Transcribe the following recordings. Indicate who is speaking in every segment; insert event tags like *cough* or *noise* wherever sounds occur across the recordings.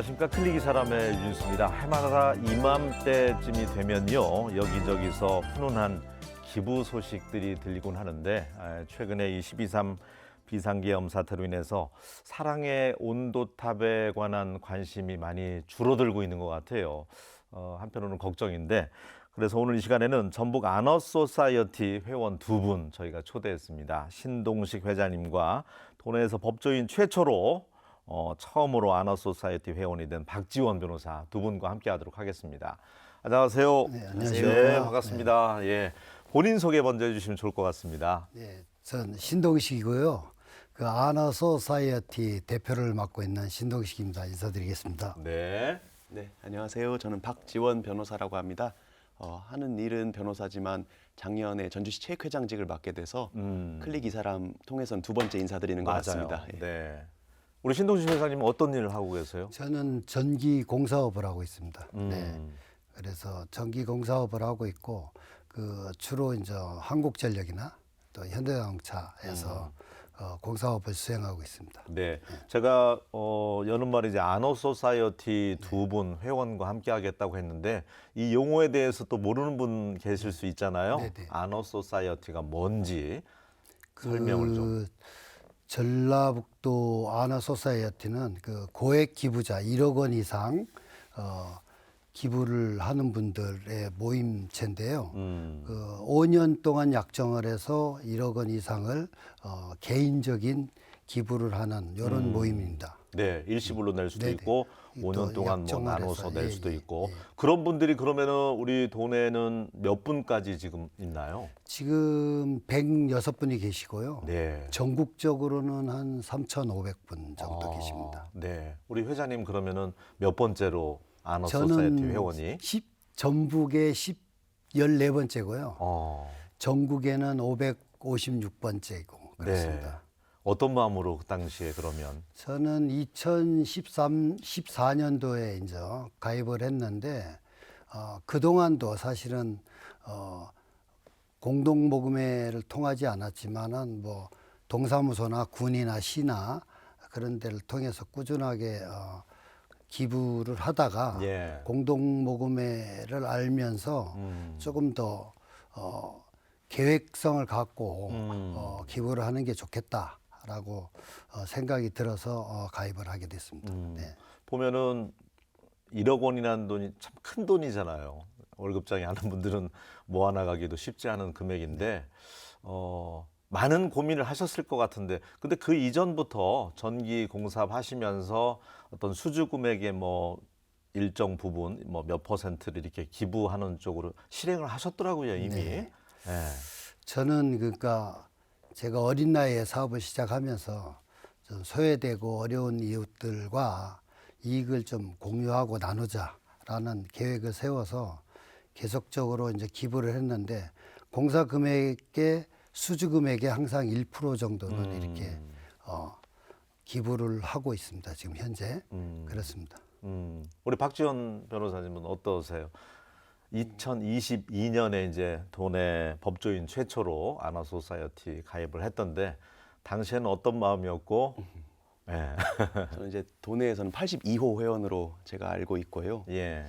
Speaker 1: 안녕하십니까 클리기 사람의 윤수입니다. 해마다 이맘때쯤이 되면요 여기저기서 훈훈한 기부 소식들이 들리곤 하는데 아, 최근에 이 12.3 비상계엄 사태로 인해서 사랑의 온도탑에 관한 관심이 많이 줄어들고 있는 것 같아요. 어, 한편으로는 걱정인데 그래서 오늘 이 시간에는 전북 아너 소사이어티 회원 두 분 저희가 초대했습니다. 신동식 회장님과 도내에서 법조인 최초로 어, 처음으로 아너 소사이어티 회원이 된 박지원 변호사 두 분과 함께하도록 하겠습니다. 안녕하세요.
Speaker 2: 네, 안녕하세요.
Speaker 1: 네, 반갑습니다. 예, 본인 소개 먼저 해주시면 좋을 것 같습니다.
Speaker 2: 네, 전 신동식이고요. 그 아너 소사이어티 대표를 맡고 있는 신동식입니다. 인사드리겠습니다.
Speaker 1: 네.
Speaker 3: 네, 안녕하세요. 저는 박지원 변호사라고 합니다. 어, 하는 일은 변호사지만 작년에 전주시 체육회장직을 맡게 돼서
Speaker 1: 음.
Speaker 3: 클릭 이 사람 통해선 두 번째 인사드리는 것 같습니다. 예.
Speaker 1: 네. 우리 신동식 회장님은 어떤 일을 하고 계세요?
Speaker 2: 저는 전기 공사업을 하고 있습니다.
Speaker 1: 음.
Speaker 2: 네. 그래서 전기 공사업을 하고 있고 그 주로 이제 한국전력이나 또 현대자동차에서 어, 공사업을 수행하고 있습니다.
Speaker 1: 네, 제가 어, 여는 말이제 아너 소사이어티 두 분 회원과 함께 하겠다고 했는데 이 용어에 대해서 또 모르는 분 계실 수 있잖아요.
Speaker 2: 네, 네.
Speaker 1: 아너 소사이어티가 뭔지 설명을 좀.
Speaker 2: 전라북도 아나 소사이어티는 그 고액 기부자 1억 원 이상 어, 기부를 하는 분들의 모임체인데요.
Speaker 1: 음.
Speaker 2: 그 5년 동안 약정을 해서 1억 원 이상을 어, 개인적인 기부를 하는 이런 모임입니다.
Speaker 1: 네, 일시불로 낼 수도
Speaker 2: 네네.
Speaker 1: 있고
Speaker 2: 또
Speaker 1: 5년 동안 뭐 나눠서 낼
Speaker 2: 예,
Speaker 1: 수도
Speaker 2: 예,
Speaker 1: 있고
Speaker 2: 예.
Speaker 1: 그런 분들이 그러면은 우리 동네는 몇 분까지 지금 있나요?
Speaker 2: 지금 106분이 계시고요.
Speaker 1: 네.
Speaker 2: 전국적으로는 한 3,500분 정도
Speaker 1: 아,
Speaker 2: 계십니다.
Speaker 1: 네. 우리 회장님 그러면은 몇 번째로 아너 소사이어티
Speaker 2: 저는
Speaker 1: 회원이?
Speaker 2: 10, 전북의 10, 14번째고요.
Speaker 1: 어.
Speaker 2: 전국에는 556번째고 그렇습니다.
Speaker 1: 네. 어떤 마음으로 그 당시에 그러면
Speaker 2: 저는 2013, 14년도에 이제 가입을 했는데 어, 그 동안도 사실은 어, 공동 모금회를 통하지 않았지만은 뭐 동사무소나 군이나 시나 그런 데를 통해서 꾸준하게 어, 기부를 하다가
Speaker 1: 예.
Speaker 2: 공동 모금회를 알면서
Speaker 1: 음.
Speaker 2: 조금 더 어, 계획성을 갖고
Speaker 1: 음.
Speaker 2: 어, 기부를 하는 게 좋겠다 라고 어, 생각이 들어서 어, 가입을 하게 됐습니다.
Speaker 1: 음.
Speaker 2: 네.
Speaker 1: 보면은 1억 원이라는 돈이 참 큰 돈이잖아요. 월급장에 하는 분들은 모아나가기도 쉽지 않은 금액인데 어, 많은 고민을 하셨을 것 같은데 근데 그 이전부터 전기 공사업 하시면서 어떤 수주 금액의 뭐 일정 부분 뭐 몇 퍼센트를 이렇게 기부하는 쪽으로 실행을 하셨더라고요 이미.
Speaker 2: 네.
Speaker 1: 예.
Speaker 2: 저는 그러니까 제가 어린 나이에 사업을 시작하면서 좀 소외되고 어려운 이웃들과 이익을 좀 공유하고 나누자라는 계획을 세워서 계속적으로 이제 기부를 했는데 공사 금액의 수주 금액의 항상 1% 정도는
Speaker 1: 음.
Speaker 2: 이렇게 어, 기부를 하고 있습니다. 지금 현재
Speaker 1: 음.
Speaker 2: 그렇습니다.
Speaker 1: 음, 우리 박지원 변호사님은 어떠세요? 2022년에 이제 도내 법조인 최초로 아나소사이어티 가입을 했던데 당시에는 어떤 마음이었고, *laughs* 예, *laughs*
Speaker 3: 저는 이제 도내에서는 82호 회원으로 제가 알고 있고요.
Speaker 1: 예,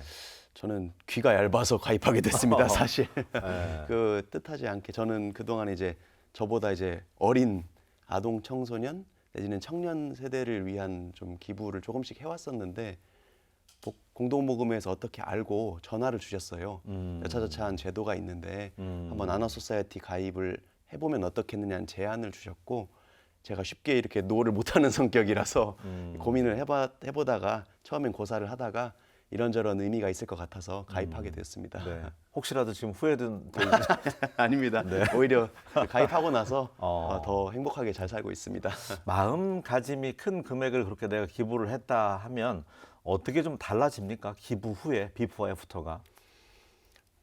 Speaker 3: 저는 귀가 얇아서 가입하게 됐습니다. *laughs* 사실
Speaker 1: 예.
Speaker 3: 그 뜻하지 않게 저는 그동안 이제 저보다 이제 어린 아동 청소년 내지는 청년 세대를 위한 좀 기부를 조금씩 해왔었는데 복- 공동모금회에서 어떻게 알고 전화를 주셨어요.
Speaker 1: 음.
Speaker 3: 여차저차한 제도가 있는데
Speaker 1: 음.
Speaker 3: 한번 아나소사이어티 가입을 해보면 어떻겠느냐는 제안을 주셨고 제가 쉽게 이렇게 노를 못하는 *laughs* 성격이라서
Speaker 1: 음.
Speaker 3: 고민을 해봐, 해보다가 처음엔 고사를 하다가 이런저런 의미가 있을 것 같아서 가입하게 됐습니다.
Speaker 1: 음. 네. *laughs* 혹시라도 지금 후회든? *laughs*
Speaker 3: 아닙니다. 오히려 그 가입하고 나서
Speaker 1: 어.
Speaker 3: 어, 더 행복하게 잘 살고 있습니다.
Speaker 1: 마음가짐이 큰 금액을 그렇게 내가 기부를 했다 하면 어떻게 좀 달라집니까? 기부 후에 비포 애프터가?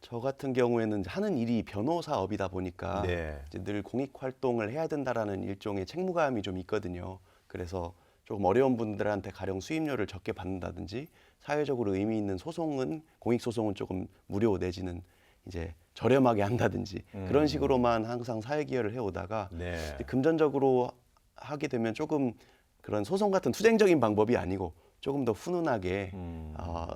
Speaker 3: 저 같은 경우에는 하는 일이 변호사업이다 보니까
Speaker 1: 네.
Speaker 3: 이제 늘 공익 활동을 해야 된다라는 일종의 책무감이 좀 있거든요. 그래서 조금 어려운 분들한테 가령 수임료를 적게 받는다든지 사회적으로 의미 있는 소송은 공익 소송은 조금 무료 내지는 이제 저렴하게 한다든지 그런 식으로만 항상 사회 기여를 해오다가
Speaker 1: 네.
Speaker 3: 금전적으로 하게 되면 조금 그런 소송 같은 투쟁적인 방법이 아니고 조금 더 훈훈하게
Speaker 1: 음.
Speaker 3: 어,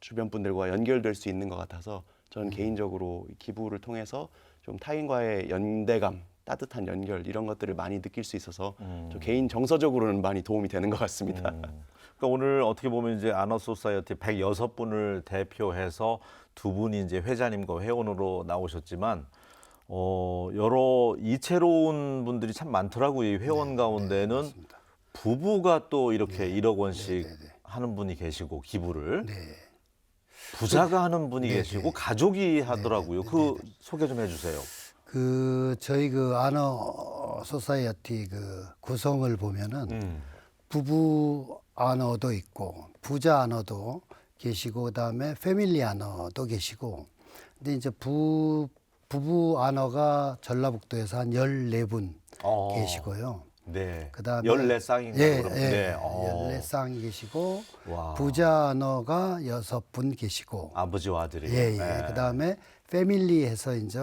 Speaker 3: 주변 분들과 연결될 수 있는 것 같아서 저는
Speaker 1: 음.
Speaker 3: 개인적으로 이 기부를 통해서 좀 타인과의 연대감, 따뜻한 연결 이런 것들을 많이 느낄 수 있어서 저 개인 정서적으로는 많이 도움이 되는 것 같습니다.
Speaker 1: 음. 그러니까 오늘 어떻게 보면 이제 아너 소사이어티 106분을 대표해서 두 분이 이제 회장님과 회원으로 나오셨지만 어 여러 이채로운 분들이 참 많더라고요. 이 회원 가운데는
Speaker 2: 맞습니다.
Speaker 1: 부부가 또 이렇게 1억 원씩
Speaker 2: 네, 네.
Speaker 1: 하는 분이 계시고 기부를
Speaker 2: 네.
Speaker 1: 부자가 하는 분이
Speaker 2: 네,
Speaker 1: 계시고
Speaker 2: 네.
Speaker 1: 가족이 하더라고요. 그 소개 좀 해주세요.
Speaker 2: 그 저희 그 아너 소사이어티 그 구성을 보면은
Speaker 1: 음.
Speaker 2: 부부 아너도 있고 부자 아너도 계시고 그다음에 패밀리 아너도 계시고 근데 이제 부 부부 아너가 전라북도에서 한 14분
Speaker 1: 어.
Speaker 2: 계시고요.
Speaker 1: 네.
Speaker 2: 그다음에
Speaker 1: 14쌍인가
Speaker 2: 예,
Speaker 1: 그럼.
Speaker 2: 예,
Speaker 1: 네. 어.
Speaker 2: 14쌍이 계시고
Speaker 1: 와.
Speaker 2: 부자 아너가 여섯 분 계시고
Speaker 1: 아버지와 아들이.
Speaker 2: 예, 예.
Speaker 1: 네.
Speaker 2: 그다음에 패밀리에서 이제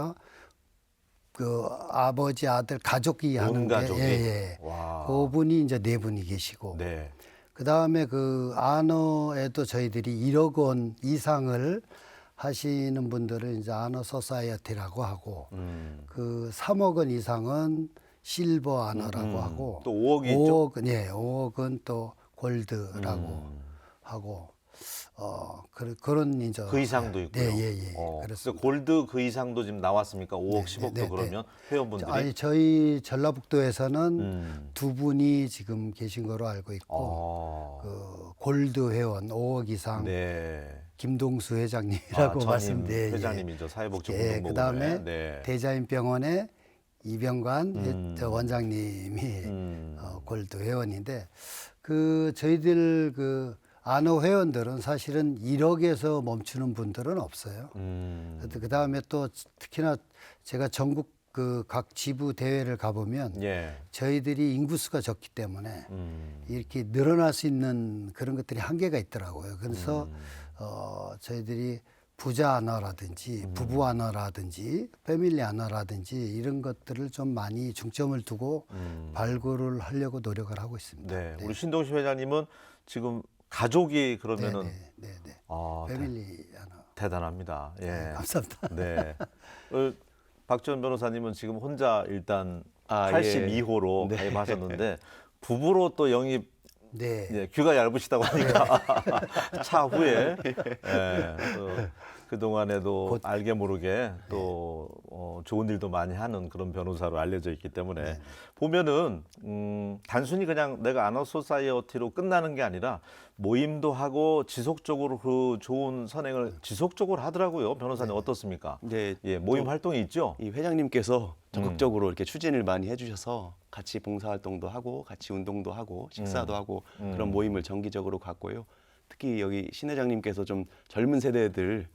Speaker 2: 그 아버지 아들 가족이 하는 온게
Speaker 1: 가족이.
Speaker 2: 예, 예.
Speaker 1: 와.
Speaker 2: 그분이 이제 네 분이 계시고
Speaker 1: 네.
Speaker 2: 그다음에 그 아너에도 저희들이 1억 원 이상을 하시는 분들을 이제 아너 소사이어티라고 하고
Speaker 1: 음.
Speaker 2: 그 3억 원 이상은 실버 아너라고
Speaker 1: 음.
Speaker 2: 하고
Speaker 1: 또 5억이 있죠?
Speaker 2: 5억 예, 5억은 또 골드라고
Speaker 1: 음.
Speaker 2: 하고 어 그, 그런 이제
Speaker 1: 그 이상도 있고요.
Speaker 2: 네, 예, 예.
Speaker 1: 어,
Speaker 2: 그래서
Speaker 1: 골드 그 이상도 지금 나왔습니까? 5억,
Speaker 2: 네,
Speaker 1: 10억도
Speaker 2: 네, 네,
Speaker 1: 그러면 회원분들이.
Speaker 2: 아니 저희 전라북도에서는
Speaker 1: 음.
Speaker 2: 두 분이 지금 계신 거로 알고 있고
Speaker 1: 어.
Speaker 2: 그 골드 회원 5억 이상
Speaker 1: 네.
Speaker 2: 김동수
Speaker 1: 아,
Speaker 2: 회장님이라고
Speaker 1: 전임
Speaker 2: 말씀드려요.
Speaker 1: 회장님이죠.
Speaker 2: 예,
Speaker 1: 사회복지공동모금회.
Speaker 2: 그다음에
Speaker 1: 네.
Speaker 2: 대자인병원의 이병관 회-
Speaker 1: 음.
Speaker 2: 저 원장님이
Speaker 1: 음.
Speaker 2: 어, 골드 회원인데 그 저희들 그 안호 회원들은 사실은 1억에서 멈추는 분들은 없어요.
Speaker 1: 음.
Speaker 2: 그 다음에 또 특히나 제가 전국 그 각 지부 대회를 가보면
Speaker 1: 예.
Speaker 2: 저희들이 인구수가 적기 때문에
Speaker 1: 음.
Speaker 2: 이렇게 늘어날 수 있는 그런 것들이 한계가 있더라고요. 그래서
Speaker 1: 음.
Speaker 2: 어, 저희들이 부자 아나라든지
Speaker 1: 음.
Speaker 2: 부부 아나라든지 패밀리 아나라든지 이런 것들을 좀 많이 중점을 두고
Speaker 1: 음.
Speaker 2: 발굴을 하려고 노력을 하고 있습니다.
Speaker 1: 네. 우리 신동식 회장님은 지금 가족이 그러면은
Speaker 2: 네, 네, 네.
Speaker 1: 아, 대,
Speaker 2: 패밀리 아나.
Speaker 1: 대단합니다. 예.
Speaker 2: 네, 감사합니다.
Speaker 1: 네. 어, 박지원 변호사님은 지금 혼자 일단
Speaker 3: 아,
Speaker 1: 82호로
Speaker 3: 예.
Speaker 1: 가입하셨는데 부부로 또 영입
Speaker 2: 네.
Speaker 1: 예, 귀가 얇으시다고 하니까 *laughs* 차후에 *laughs* 예, 또 그동안에도
Speaker 2: 곧-
Speaker 1: 알게 모르게 또 어, 좋은 일도 많이 하는 그런 변호사로 알려져 있기 때문에 보면은 음, 단순히 그냥 내가 아너 소사이어티로 끝나는 게 아니라 모임도 하고 지속적으로 그 좋은 선행을 지속적으로 하더라고요. 변호사님 어떻습니까?
Speaker 3: 네,
Speaker 1: 예, 모임 활동이 있죠.
Speaker 3: 이 회장님께서 적극적으로 이렇게 추진을 많이 해주셔서 같이 봉사활동도 하고 같이 운동도 하고 식사도 하고 그런 모임을 정기적으로 갖고요. 특히 여기 신 회장님께서 좀 젊은 세대들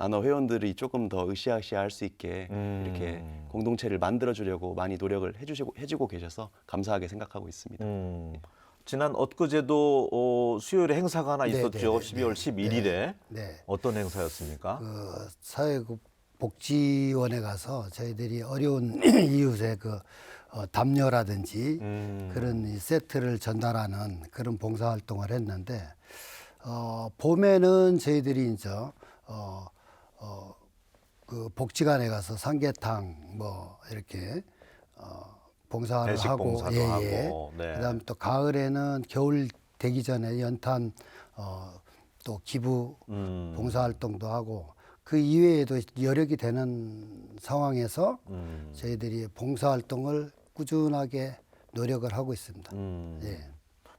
Speaker 3: 아너 회원들이 조금 더 으쌰으쌰할 수 있게
Speaker 1: 음.
Speaker 3: 이렇게 공동체를 만들어 주려고 많이 노력을 해주시고 해주고 계셔서 감사하게 생각하고 있습니다.
Speaker 1: 음, 지난 엊그제도 어, 수요일에 행사가 하나
Speaker 2: 네,
Speaker 1: 있었죠.
Speaker 2: 네, 네,
Speaker 1: 12월 11일에
Speaker 2: 네.
Speaker 1: 어떤 행사였습니까?
Speaker 2: 그 사회복지원에 가서 저희들이 어려운 *clears throat* 이웃의 그 어, 담요라든지
Speaker 1: 음.
Speaker 2: 그런 이 세트를 전달하는 그런 봉사 활동을 했는데 어, 봄에는 저희들이 이제 어, 어, 그 복지관에 가서 삼계탕 뭐 이렇게 어, 봉사를 하고
Speaker 1: 봉사도 하고, 네.
Speaker 2: 그다음 또 가을에는 겨울 되기 전에 연탄 어, 또 기부
Speaker 1: 음.
Speaker 2: 봉사 활동도 하고 그 이외에도 여력이 되는 상황에서
Speaker 1: 음.
Speaker 2: 저희들이 봉사 활동을 꾸준하게 노력을 하고 있습니다.
Speaker 1: 음.
Speaker 2: 예.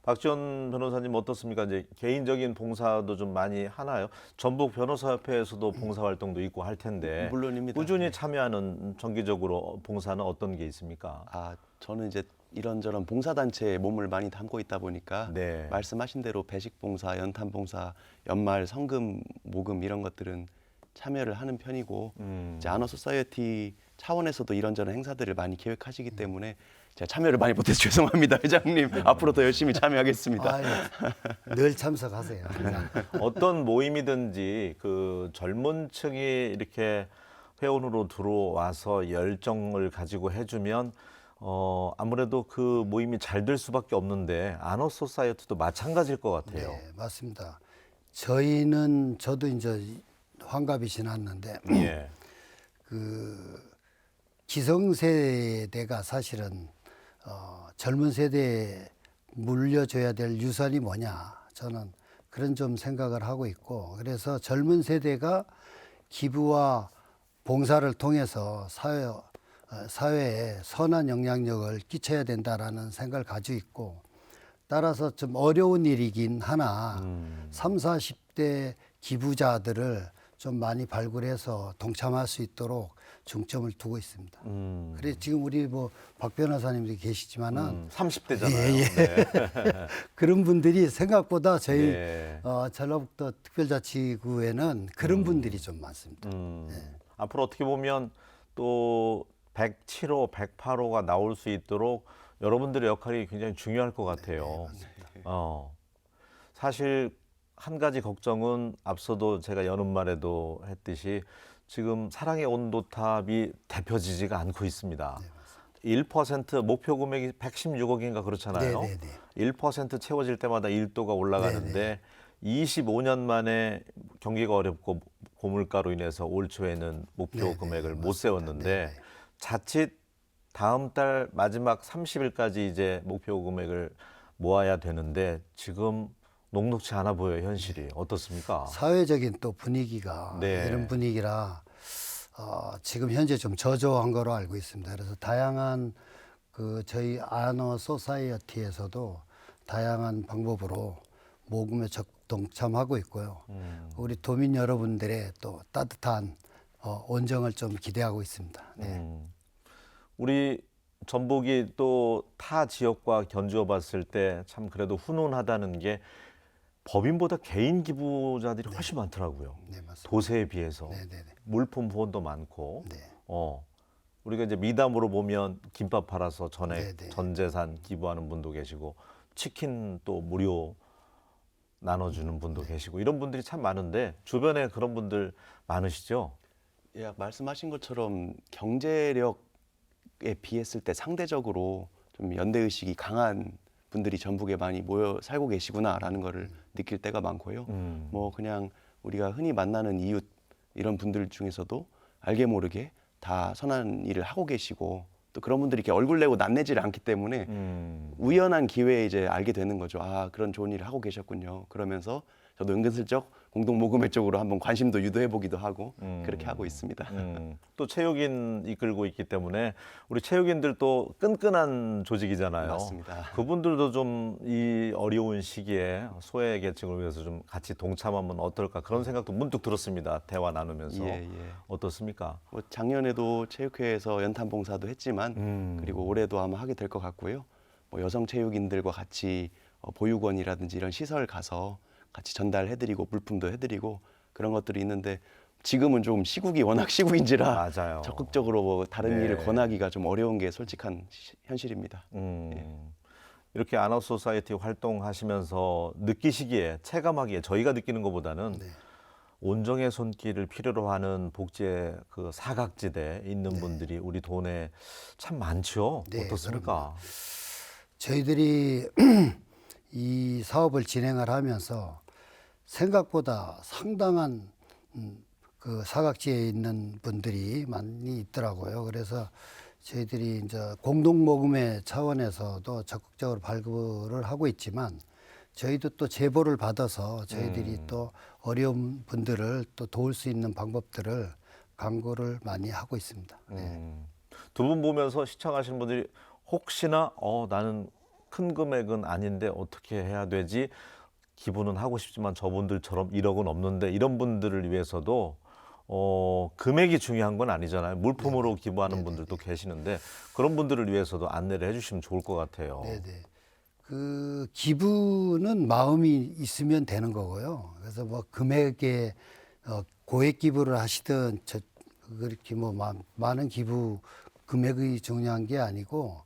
Speaker 1: 박지원 변호사님 어떻습니까? 이제 개인적인 봉사도 좀 많이 하나요? 전북 변호사협회에서도 봉사 활동도 있고 할 텐데
Speaker 3: 물론입니다.
Speaker 1: 꾸준히 참여하는 정기적으로 봉사는 어떤 게 있습니까?
Speaker 3: 아 저는 이제 이런저런 봉사단체에 몸을 많이 담고 있다 보니까
Speaker 1: 네.
Speaker 3: 말씀하신 대로 배식 봉사, 연탄 봉사, 연말 성금 모금 이런 것들은 참여를 하는 편이고
Speaker 1: 음.
Speaker 3: 이제 아너 소사이어티 차원에서도 이런저런 행사들을 많이 계획하시기 때문에 제가 참여를 많이 못해서 *laughs* 죄송합니다 회장님 앞으로 더 열심히 참여하겠습니다.
Speaker 2: 아유, 늘 참석하세요. 항상. *laughs*
Speaker 1: 어떤 모임이든지 그 젊은 층이 이렇게 회원으로 들어와서 열정을 가지고 해주면 어, 아무래도 그 모임이 잘 될 수밖에 없는데 아너 소사이어티도 마찬가지일 것 같아요.
Speaker 2: 네, 맞습니다. 저희는 저도 이제 환갑이 지났는데
Speaker 1: 예.
Speaker 2: 그 기성세대가 사실은 어, 젊은 세대에 물려줘야 될 유산이 뭐냐 저는 그런 좀 생각을 하고 있고 그래서 젊은 세대가 기부와 봉사를 통해서 사회 어, 사회에 선한 영향력을 끼쳐야 된다라는 생각을 가지고 있고 따라서 좀 어려운 일이긴 하나
Speaker 1: 음.
Speaker 2: 삼, 사십 대 기부자들을 좀 많이 발굴해서 동참할 수 있도록 중점을 두고 있습니다.
Speaker 1: 음.
Speaker 2: 그래 지금 우리 뭐 박 변호사님도 계시지만은
Speaker 1: 음, 30대잖아요.
Speaker 2: 예, 예.
Speaker 1: 네. *laughs*
Speaker 2: 그런 분들이 생각보다 저희
Speaker 1: 네.
Speaker 2: 어, 전라북도 특별자치구에는 그런 분들이 좀 많습니다.
Speaker 1: 음, 앞으로 어떻게 보면 또 107호, 108호가 나올 수 있도록 여러분들의 역할이 굉장히 중요할 것 같아요. 어, 사실 한 가지 걱정은 앞서도 제가 여는 말에도 했듯이 지금 사랑의 온도탑이 대표지지가 않고 있습니다. 1% 목표 금액이 116억인가 그렇잖아요.
Speaker 2: 네, 네, 네.
Speaker 1: 1% 채워질 때마다 1도가 올라가는데 25년 만에 경기가 어렵고 고물가로 인해서 올 초에는 목표
Speaker 2: 네, 네,
Speaker 1: 금액을 못
Speaker 2: 맞습니다.
Speaker 1: 세웠는데
Speaker 2: 네, 네.
Speaker 1: 자칫 다음 달 마지막 30일까지 이제 목표 금액을 모아야 되는데 지금 녹록치 않아 보여요 현실이 어떻습니까?
Speaker 2: 사회적인 또 분위기가
Speaker 1: 네.
Speaker 2: 이런 분위기라 어, 지금 현재 좀 저조한 거로 알고 있습니다. 그래서 다양한 그 저희 아너 소사이어티에서도 다양한 방법으로 모금에 적 동참하고 있고요.
Speaker 1: 음.
Speaker 2: 우리 도민 여러분들의 또 따뜻한 어, 온정을 좀 기대하고 있습니다. 네.
Speaker 1: 음. 우리 전북이 또 타 지역과 견주어 봤을 때 참 그래도 훈훈하다는 게 법인보다 개인 기부자들이 훨씬 많더라고요.
Speaker 2: 네, 맞습니다.
Speaker 1: 도세에 비해서
Speaker 2: 네, 네, 네.
Speaker 1: 물품 후원도 많고
Speaker 2: 네.
Speaker 1: 어 우리가 이제 미담으로 보면 김밥 팔아서 전액
Speaker 2: 네, 네.
Speaker 1: 전 재산 기부하는 분도 계시고 치킨 또 무료 나눠주는 분도
Speaker 2: 네.
Speaker 1: 계시고 이런 분들이 참 많은데 주변에 그런 분들 많으시죠?
Speaker 3: 예, 말씀하신 것처럼 경제력에 비했을 때 상대적으로 좀 연대 의식이 강한 분들이 전북에 많이 모여 살고 계시구나라는 거를 느낄 때가 많고요.
Speaker 1: 음.
Speaker 3: 뭐 그냥 우리가 흔히 만나는 이웃 이런 분들 중에서도 알게 모르게 다 선한 일을 하고 계시고 또 그런 분들이 이렇게 얼굴 내고 낯내지를 않기 때문에
Speaker 1: 음.
Speaker 3: 우연한 기회에 이제 알게 되는 거죠. 아 그런 좋은 일을 하고 계셨군요. 그러면서 저도 은근슬쩍 공동 모금회 쪽으로 한번 관심도 유도해 보기도 하고
Speaker 1: 음.
Speaker 3: 그렇게 하고 있습니다.
Speaker 1: 음, 또 체육인 이끌고 있기 때문에 우리 체육인들 또 끈끈한 조직이잖아요.
Speaker 3: 맞습니다.
Speaker 1: 그분들도 좀 이 어려운 시기에 소외 계층을 위해서 좀 같이 동참하면 어떨까 그런 생각도 문득 들었습니다. 대화 나누면서
Speaker 3: 예, 예.
Speaker 1: 어떻습니까?
Speaker 3: 뭐 작년에도 체육회에서 연탄 봉사도 했지만
Speaker 1: 음.
Speaker 3: 그리고 올해도 아마 하게 될 것 같고요. 뭐 여성 체육인들과 같이 어, 보육원이라든지 이런 시설 가서 같이 전달해드리고 물품도 해드리고 그런 것들이 있는데 지금은 좀 시국이 워낙 *laughs* 시국인지라
Speaker 1: 맞아요.
Speaker 3: 적극적으로 뭐 다른
Speaker 1: 네.
Speaker 3: 일을 권하기가 좀 어려운 게 솔직한 시- 현실입니다.
Speaker 1: 음, 이렇게 아나소사이티 활동하시면서 느끼시기에 체감하기에 저희가 느끼는 것보다는
Speaker 2: 네.
Speaker 1: 온정의 손길을 필요로 하는 복지의 그 사각지대에 있는 분들이 우리 돈에 참 많죠.
Speaker 2: 네,
Speaker 1: 어떻습니까?
Speaker 2: 저희들이 *clears throat* 이 사업을 진행을 하면서 생각보다 상당한 음, 그 사각지에 있는 분들이 많이 있더라고요. 그래서 저희들이 이제 공동 모금의 차원에서도 적극적으로 발굴을 하고 있지만 저희도 또 제보를 받아서 저희들이 또 어려운 분들을 또 도울 수 있는 방법들을 강구를 많이 하고 있습니다. 네.
Speaker 1: 음, 두분 보면서 시청하시는 분들이 혹시나 어 나는 큰 금액은 아닌데 어떻게 해야 되지? 기부는 하고 싶지만 저분들처럼 1억은 없는데 이런 분들을 위해서도 어 금액이 중요한 건 아니잖아요. 물품으로 기부하는 분들도 계시는데 그런 분들을 위해서도 안내를 해주시면 좋을 것 같아요.
Speaker 2: 네네. 그 기부는 마음이 있으면 되는 거고요. 그래서 뭐 금액에 어, 고액 기부를 하시든 저 그렇게 뭐 마- 많은 기부 금액이 중요한 게 아니고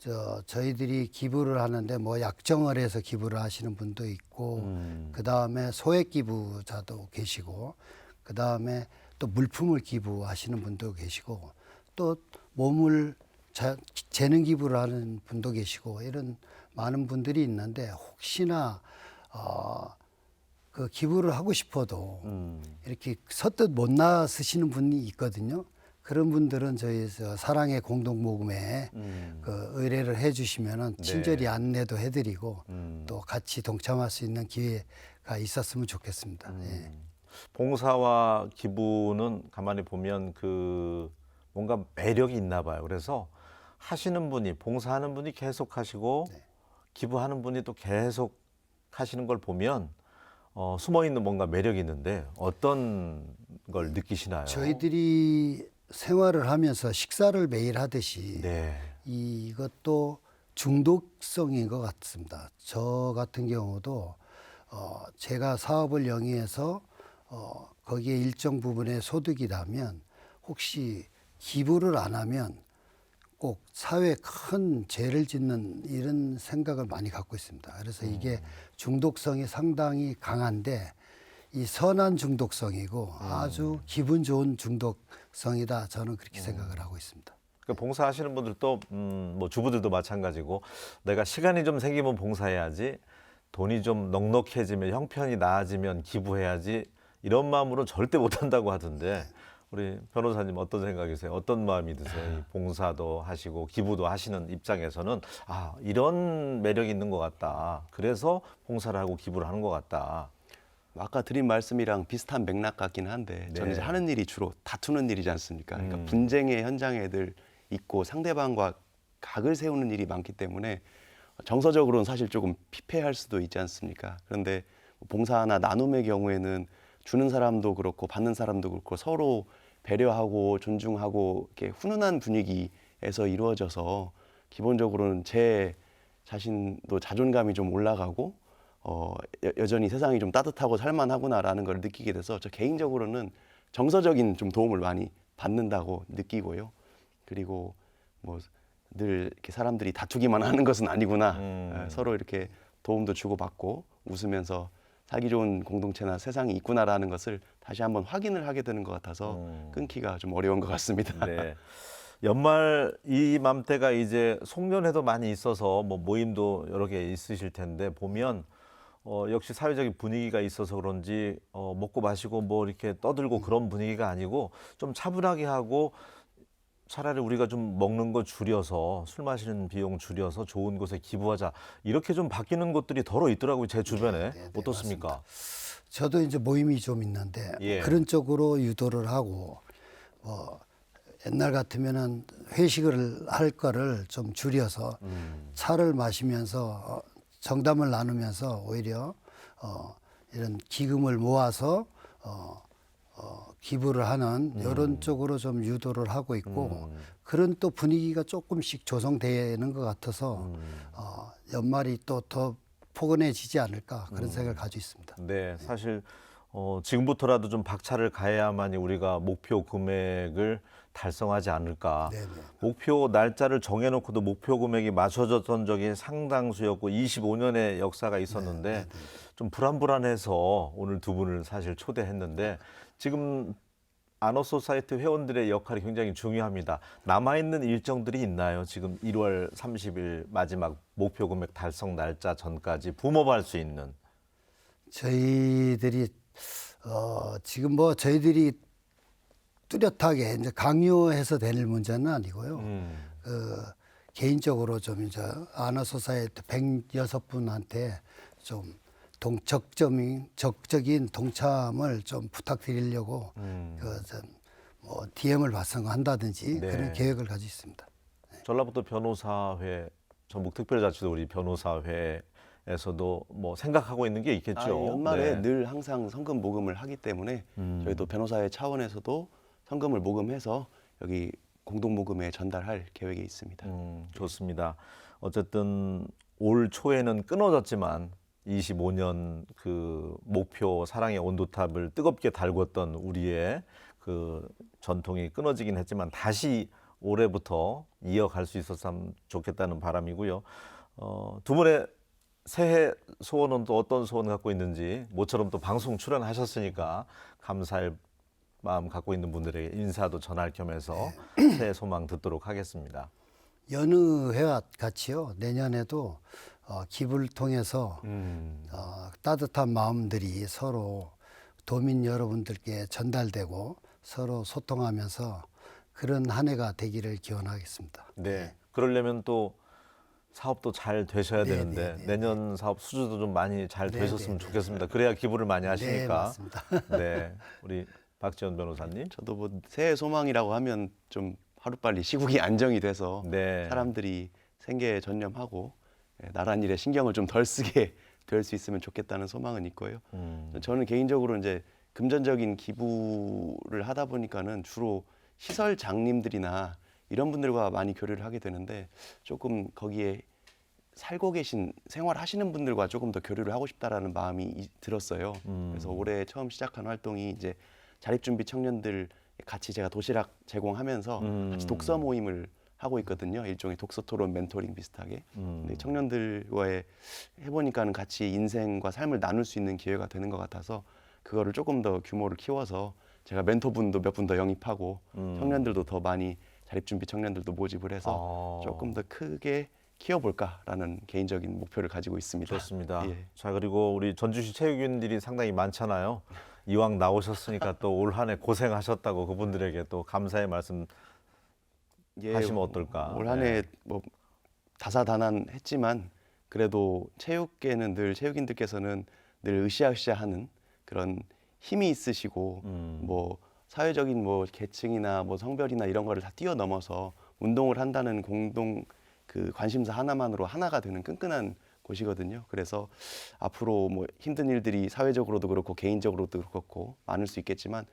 Speaker 2: 저 저희들이 기부를 하는데 뭐 약정을 해서 기부를 하시는 분도 있고
Speaker 1: 음.
Speaker 2: 그 다음에 소액 기부자도 계시고 그 다음에 또 물품을 기부하시는 분도 계시고 또 몸을 자, 재능 기부를 하는 분도 계시고 이런 많은 분들이 있는데 혹시나 어, 그 기부를 하고 싶어도
Speaker 1: 음.
Speaker 2: 이렇게 서뜻 못 나서시는 분이 있거든요. 그런 분들은 저희 저 사랑의 공동 모금에
Speaker 1: 음.
Speaker 2: 그 의뢰를 해주시면은
Speaker 1: 네.
Speaker 2: 친절히 안내도 해드리고
Speaker 1: 음.
Speaker 2: 또 같이 동참할 수 있는 기회가 있었으면 좋겠습니다.
Speaker 1: 음.
Speaker 2: 예.
Speaker 1: 봉사와 기부는 가만히 보면 그 뭔가 매력이 있나 봐요. 그래서 하시는 분이 봉사하는 분이 계속 하시고
Speaker 2: 네.
Speaker 1: 기부하는 분이 또 계속 하시는 걸 보면 어, 숨어 있는 뭔가 매력이 있는데 어떤 걸 느끼시나요?
Speaker 2: 저희들이 생활을 하면서 식사를 매일 하듯이
Speaker 1: 네.
Speaker 2: 이것도 중독성인 것 같습니다. 저 같은 경우도 어, 제가 사업을 영위해서 어, 거기에 일정 부분의 소득이 나면 혹시 기부를 안 하면 꼭 사회에 큰 죄를 짓는 이런 생각을 많이 갖고 있습니다. 그래서 이게 중독성이 상당히 강한데 이 선한 중독성이고 아주 기분 좋은 중독성이다. 저는 그렇게 생각을 하고 있습니다.
Speaker 1: 그 봉사하시는 분들도 음, 뭐 주부들도 마찬가지고 내가 시간이 좀 생기면 봉사해야지 돈이 좀 넉넉해지면 형편이 나아지면 기부해야지 이런 마음으로 절대 못 한다고 하던데 우리 변호사님 어떤 생각이세요? 어떤 마음이 드세요? 이 봉사도 하시고 기부도 하시는 입장에서는 아 이런 매력이 있는 것 같다. 그래서 봉사를 하고 기부를 하는 것 같다.
Speaker 3: 아까 드린 말씀이랑 비슷한 맥락 같긴 한데 저는
Speaker 1: 네.
Speaker 3: 이제 하는 일이 주로 다투는 일이지 않습니까? 그러니까
Speaker 1: 음.
Speaker 3: 분쟁의 현장에 늘 있고 상대방과 각을 세우는 일이 많기 때문에 정서적으로는 사실 조금 피폐할 수도 있지 않습니까? 그런데 봉사나 나눔의 경우에는 주는 사람도 그렇고 받는 사람도 그렇고 서로 배려하고 존중하고 이렇게 훈훈한 분위기에서 이루어져서 기본적으로는 제 자신도 자존감이 좀 올라가고 어, 여, 여전히 세상이 좀 따뜻하고 살만하구나라는 걸 느끼게 돼서 저 개인적으로는 정서적인 좀 도움을 많이 받는다고 느끼고요. 그리고 뭐 늘 이렇게 사람들이 다투기만 하는 것은 아니구나.
Speaker 1: 음.
Speaker 3: 에, 서로 이렇게 도움도 주고받고 웃으면서 살기 좋은 공동체나 세상이 있구나라는 것을 다시 한번 확인을 하게 되는 것 같아서
Speaker 1: 음.
Speaker 3: 끊기가 좀 어려운 것 같습니다.
Speaker 1: 네. 연말 이맘때가 이제 송년회도 많이 있어서 뭐 모임도 여러 개 있으실 텐데 보면 어, 역시 사회적인 분위기가 있어서 그런지 어, 먹고 마시고 뭐 이렇게 떠들고 그런 분위기가 아니고 좀 차분하게 하고 차라리 우리가 좀 먹는 거 줄여서 술 마시는 비용 줄여서 좋은 곳에 기부하자 이렇게 좀 바뀌는 곳들이 더러 있더라고요 제 주변에
Speaker 2: 네, 네,
Speaker 1: 어떻습니까?
Speaker 2: 저도 이제 모임이 좀 있는데
Speaker 1: 예.
Speaker 2: 그런 쪽으로 유도를 하고 뭐 옛날 같으면은 회식을 할 거를 좀 줄여서
Speaker 1: 음.
Speaker 2: 차를 마시면서 어, 정담을 나누면서 오히려 어, 이런 기금을 모아서 어, 어, 기부를 하는 이런 쪽으로 좀 유도를 하고 있고 그런 또 분위기가 조금씩 조성되는 것 같아서 어, 연말이 또 더 포근해지지 않을까 그런 생각을 가지고 있습니다.
Speaker 1: 네, 사실 어, 지금부터라도 좀 박차를 가해야만이 우리가 목표 금액을 달성하지 않을까.
Speaker 2: 네네.
Speaker 1: 목표 날짜를 정해놓고도 목표 금액이 맞춰졌던 적이 상당수였고 25년의 역사가 있었는데 좀 불안불안해서 오늘 두 분을 사실 초대했는데 지금 아너소사이트 회원들의 역할이 굉장히 중요합니다. 남아있는 일정들이 있나요? 지금 1월 30일 마지막 목표 금액 달성 날짜 전까지 붐업할 수 있는.
Speaker 2: 저희들이 어, 지금 뭐 저희들이 뚜렷하게 이제 강요해서 될 문제는 아니고요.
Speaker 1: 음.
Speaker 2: 그 개인적으로 좀 이제 아나소사이트 106분한테 좀 동, 적점인, 적적인 동참을 좀 부탁드리려고
Speaker 1: 음.
Speaker 2: 그뭐 DM을 발송한다든지
Speaker 1: 네.
Speaker 2: 그런 계획을 가지고 있습니다.
Speaker 1: 전라북도 변호사회 전북 특별자치도 우리 변호사회 에서도 뭐 생각하고 있는 게 있겠죠.
Speaker 3: 아, 연말에
Speaker 1: 네.
Speaker 3: 늘 항상 성금 모금을 하기 때문에
Speaker 1: 음.
Speaker 3: 저희도 변호사회 차원에서도 성금을 모금해서 여기 공동 모금에 전달할 계획이 있습니다.
Speaker 1: 음, 좋습니다. 어쨌든 올 초에는 끊어졌지만 25년 그 목표 사랑의 온도탑을 뜨겁게 달궜던 우리의 그 전통이 끊어지긴 했지만 다시 올해부터 이어갈 수 있었으면 좋겠다는 바람이고요. 어, 두 분의 새해 소원은 또 어떤 소원 갖고 있는지 모처럼 또 방송 출연하셨으니까 감사의 마음 갖고 있는 분들에게 인사도 전할 겸해서 *clears throat* 새해 소망 듣도록 하겠습니다.
Speaker 2: 여느 해와 같이요 내년에도 어, 기부를 통해서
Speaker 1: 음.
Speaker 2: 어, 따뜻한 마음들이 서로 도민 여러분들께 전달되고 서로 소통하면서 그런 한 해가 되기를 기원하겠습니다.
Speaker 1: 네. 그러려면 또 사업도 잘 되셔야
Speaker 2: 네,
Speaker 1: 되는데
Speaker 2: 네, 네,
Speaker 1: 내년 사업 수주도 좀 많이 잘
Speaker 2: 네,
Speaker 1: 되셨으면
Speaker 2: 네, 네.
Speaker 1: 좋겠습니다. 그래야 기부를 많이
Speaker 2: 네,
Speaker 1: 하시니까.
Speaker 2: 맞습니다.
Speaker 1: 네. *laughs* 우리 박지원 변호사님.
Speaker 3: 저도 뭐 새해 소망이라고 하면 좀 하루빨리 시국이 안정이 돼서
Speaker 1: 네.
Speaker 3: 사람들이 생계에 전념하고 예, 나란 일에 신경을 좀 덜 쓰게 *laughs* 될 수 있으면 좋겠다는 소망은 있고요.
Speaker 1: 음.
Speaker 3: 저는 개인적으로 이제 금전적인 기부를 하다 보니까는 주로 시설 장님들이나 이런 분들과 많이 교류를 하게 되는데 조금 거기에 살고 계신 생활하시는 분들과 조금 더 교류를 하고 싶다라는 마음이 이- 들었어요.
Speaker 1: 음.
Speaker 3: 그래서 올해 처음 시작한 활동이 이제 자립준비 청년들 같이 제가 도시락 제공하면서
Speaker 1: 음.
Speaker 3: 같이 독서 모임을 하고 있거든요. 일종의 독서 토론 멘토링 비슷하게.
Speaker 1: 음.
Speaker 3: 근데 청년들과의 해보니까는 같이 인생과 삶을 나눌 수 있는 기회가 되는 것 같아서 그거를 조금 더 규모를 키워서 제가 멘토분도 몇 분 더 영입하고
Speaker 1: 음.
Speaker 3: 청년들도 더 많이 자립준비 청년들도 모집을 해서
Speaker 1: 아.
Speaker 3: 조금 더 크게 키워볼까라는 개인적인 목표를 가지고 있습니다.
Speaker 1: 좋습니다.
Speaker 3: 예.
Speaker 1: 자 그리고 우리 전주시 체육인들이 상당히 많잖아요. 이왕 나오셨으니까 또 올 한 해 고생하셨다고 그분들에게 또 감사의 말씀
Speaker 3: 예,
Speaker 1: 하시면 어떨까?
Speaker 3: 올 한 해 뭐 다사다난 했지만 그래도 체육계는 늘 체육인들께서는 늘 으쌰으쌰하는 그런 힘이 있으시고
Speaker 1: 음.
Speaker 3: 뭐 사회적인 뭐 계층이나 뭐 성별이나 이런 거를 다 뛰어넘어서 운동을 한다는 공동 그 관심사 하나만으로 하나가 되는 끈끈한 곳이거든요. 그래서 앞으로 뭐 힘든 일들이 사회적으로도 그렇고 개인적으로도 그렇고 많을 수 있겠지만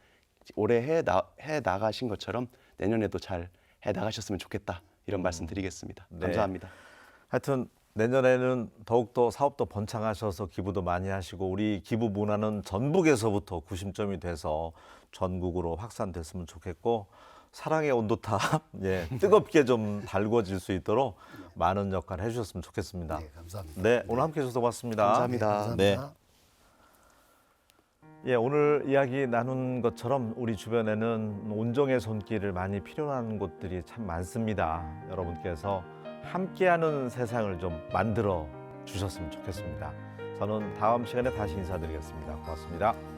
Speaker 3: 올해 해, 나, 해 나가신 것처럼 내년에도 잘 해 나가셨으면 좋겠다 이런 말씀 드리겠습니다.
Speaker 1: 네.
Speaker 3: 감사합니다.
Speaker 1: 하여튼 내년에는 더욱더 사업도 번창하셔서 기부도 많이 하시고 우리 기부 문화는 전북에서부터 구심점이 돼서 전국으로 확산됐으면 좋겠고 사랑의 온도탑 *laughs* 예, 뜨겁게 좀 달궈질 수 있도록 많은 역할을 해주셨으면 좋겠습니다.
Speaker 2: 네, 감사합니다.
Speaker 1: 네, 오늘 함께 해주셔서 고맙습니다.
Speaker 3: 감사합니다.
Speaker 2: 감사합니다.
Speaker 1: 예, 오늘 이야기 나눈 것처럼 우리 주변에는 온정의 손길을 많이 필요한 곳들이 참 많습니다. 여러분께서 함께하는 세상을 좀 만들어 주셨으면 좋겠습니다. 저는 다음 시간에 다시 인사드리겠습니다. 고맙습니다.